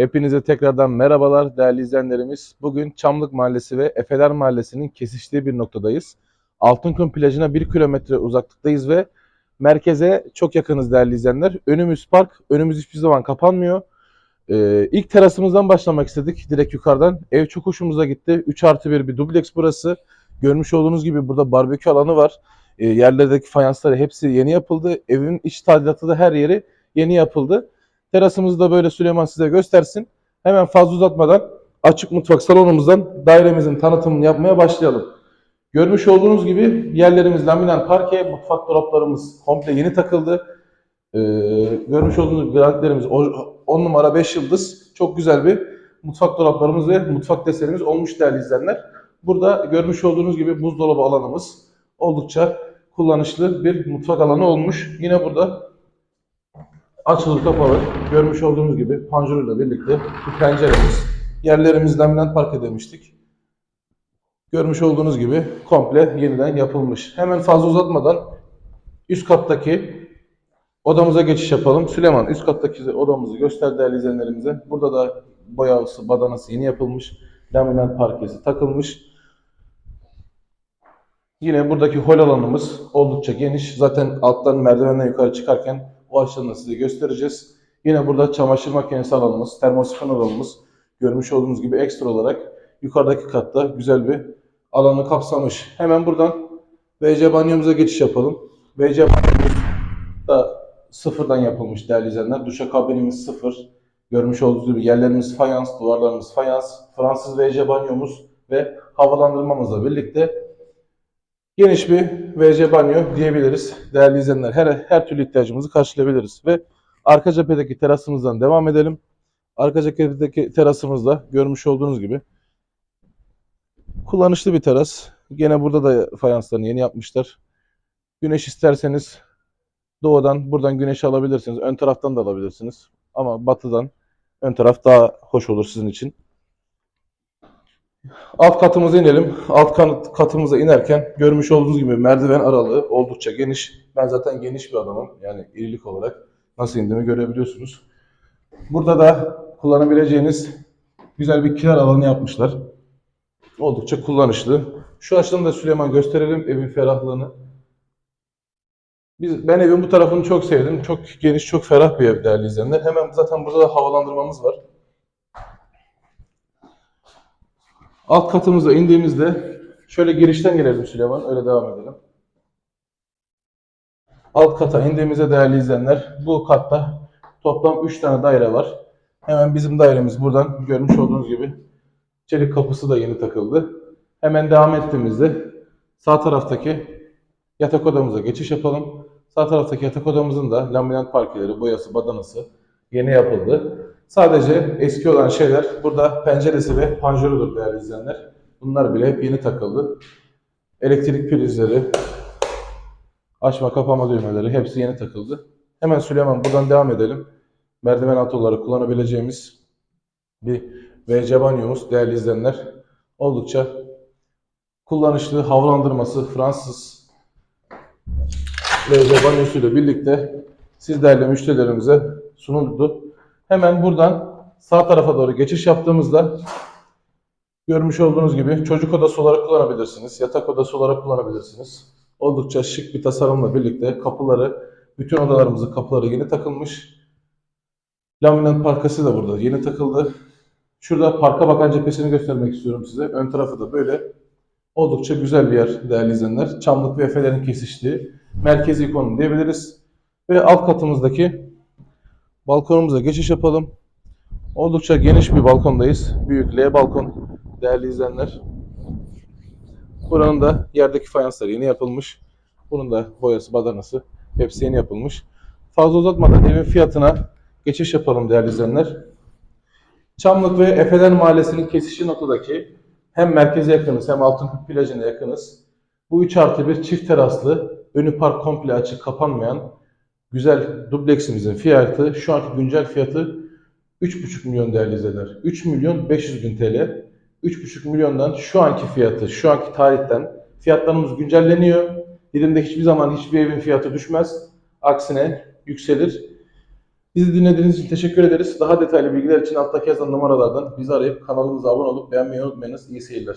Hepinize tekrardan merhabalar değerli izleyenlerimiz. Bugün Çamlık Mahallesi ve Efeler Mahallesi'nin kesiştiği bir noktadayız. Altınkum plajına 1 kilometre uzaklıktayız ve merkeze çok yakınız değerli izleyenler. Önümüz park, önümüz hiçbir zaman kapanmıyor. Ee, ilk terasımızdan başlamak istedik direkt yukarıdan. Ev çok hoşumuza gitti. 3 artı 1 bir dubleks burası. Görmüş olduğunuz gibi burada barbekü alanı var. Ee, yerlerdeki fayansları hepsi yeni yapıldı. Evin iç tadilatı da her yeri yeni yapıldı. Terasımızı da böyle Süleyman size göstersin. Hemen fazla uzatmadan açık mutfak salonumuzdan dairemizin tanıtımını yapmaya başlayalım. Görmüş olduğunuz gibi yerlerimiz laminat parke, mutfak dolaplarımız komple yeni takıldı. Ee, görmüş olduğunuz granitlerimiz 10 numara 5 yıldız. Çok güzel bir mutfak dolaplarımız ve mutfak desenimiz olmuş değerli izleyenler. Burada görmüş olduğunuz gibi buzdolabı alanımız oldukça kullanışlı bir mutfak alanı olmuş. Yine burada açılı kapalı görmüş olduğunuz gibi panjuruyla birlikte bir penceremiz. Yerlerimiz laminat parke demiştik. Görmüş olduğunuz gibi komple yeniden yapılmış. Hemen fazla uzatmadan üst kattaki odamıza geçiş yapalım. Süleyman üst kattaki odamızı göster değerli izleyenlerimize. Burada da boyası, badanası yeni yapılmış. Laminat parkesi takılmış. Yine buradaki hol alanımız oldukça geniş. Zaten alttan merdivenden yukarı çıkarken o açıdan da size göstereceğiz. Yine burada çamaşır makinesi alanımız, termosifon alanımız görmüş olduğunuz gibi ekstra olarak yukarıdaki katta güzel bir alanı kapsamış. Hemen buradan WC banyomuza geçiş yapalım. WC banyomuz da sıfırdan yapılmış değerli izleyenler. Duşakabinimiz sıfır. Görmüş olduğunuz gibi yerlerimiz fayans, duvarlarımız fayans, Fransız WC banyomuz ve havalandırmamızla birlikte geniş bir WC banyo diyebiliriz. Değerli izleyenler her, her türlü ihtiyacımızı karşılayabiliriz. Ve arka cephedeki terasımızdan devam edelim. Arka cephedeki terasımızda görmüş olduğunuz gibi kullanışlı bir teras. Gene burada da fayanslarını yeni yapmışlar. Güneş isterseniz doğudan buradan güneş alabilirsiniz. Ön taraftan da alabilirsiniz. Ama batıdan ön taraf daha hoş olur sizin için. Alt katımıza inelim. Alt kat- katımıza inerken görmüş olduğunuz gibi merdiven aralığı oldukça geniş. Ben zaten geniş bir adamım. Yani irilik olarak nasıl indiğimi görebiliyorsunuz. Burada da kullanabileceğiniz güzel bir kiler alanı yapmışlar. Oldukça kullanışlı. Şu açıdan da Süleyman gösterelim evin ferahlığını. Biz, ben evin bu tarafını çok sevdim. Çok geniş, çok ferah bir ev değerli izleyenler. Hemen zaten burada da havalandırmamız var. Alt katımıza indiğimizde şöyle girişten gelelim Süleyman. Öyle devam edelim. Alt kata indiğimizde değerli izleyenler bu katta toplam 3 tane daire var. Hemen bizim dairemiz buradan görmüş olduğunuz gibi çelik kapısı da yeni takıldı. Hemen devam ettiğimizde sağ taraftaki yatak odamıza geçiş yapalım. Sağ taraftaki yatak odamızın da laminat parkeleri, boyası, badanası yeni yapıldı. Sadece eski olan şeyler burada penceresi ve panjörudur değerli izleyenler. Bunlar bile yeni takıldı. Elektrik prizleri, açma kapama düğmeleri hepsi yeni takıldı. Hemen Süleyman buradan devam edelim. Merdiven altı olarak kullanabileceğimiz bir WC banyomuz değerli izleyenler. Oldukça kullanışlı havalandırması Fransız WC banyosuyla birlikte siz değerli müşterilerimize sunuldu. Hemen buradan sağ tarafa doğru geçiş yaptığımızda görmüş olduğunuz gibi çocuk odası olarak kullanabilirsiniz, yatak odası olarak kullanabilirsiniz. Oldukça şık bir tasarımla birlikte kapıları, bütün odalarımızın kapıları yeni takılmış. Laminat parkası da burada yeni takıldı. Şurada parka bakan cephesini göstermek istiyorum size. Ön tarafı da böyle. Oldukça güzel bir yer değerli izleyenler. Çamlık ve Efe'lerin kesiştiği merkezi konum diyebiliriz. Ve alt katımızdaki balkonumuza geçiş yapalım. Oldukça geniş bir balkondayız. Büyük L balkon değerli izleyenler. Buranın da yerdeki fayansları yeni yapılmış. Bunun da boyası, badanası hepsi yeni yapılmış. Fazla uzatmadan evin fiyatına geçiş yapalım değerli izleyenler. Çamlık ve Efeler Mahallesi'nin kesişi noktadaki hem merkeze yakınız hem Altınkup plajına yakınız. Bu 3 artı 1 çift teraslı, önü park komple açık kapanmayan güzel dubleksimizin fiyatı şu anki güncel fiyatı 3,5 milyon değerli izleyenler. 3 milyon 500 bin TL. 3,5 milyondan şu anki fiyatı, şu anki tarihten fiyatlarımız güncelleniyor. Dilimde hiçbir zaman hiçbir evin fiyatı düşmez. Aksine yükselir. Bizi dinlediğiniz için teşekkür ederiz. Daha detaylı bilgiler için alttaki yazan numaralardan bizi arayıp kanalımıza abone olup beğenmeyi unutmayınız. İyi seyirler.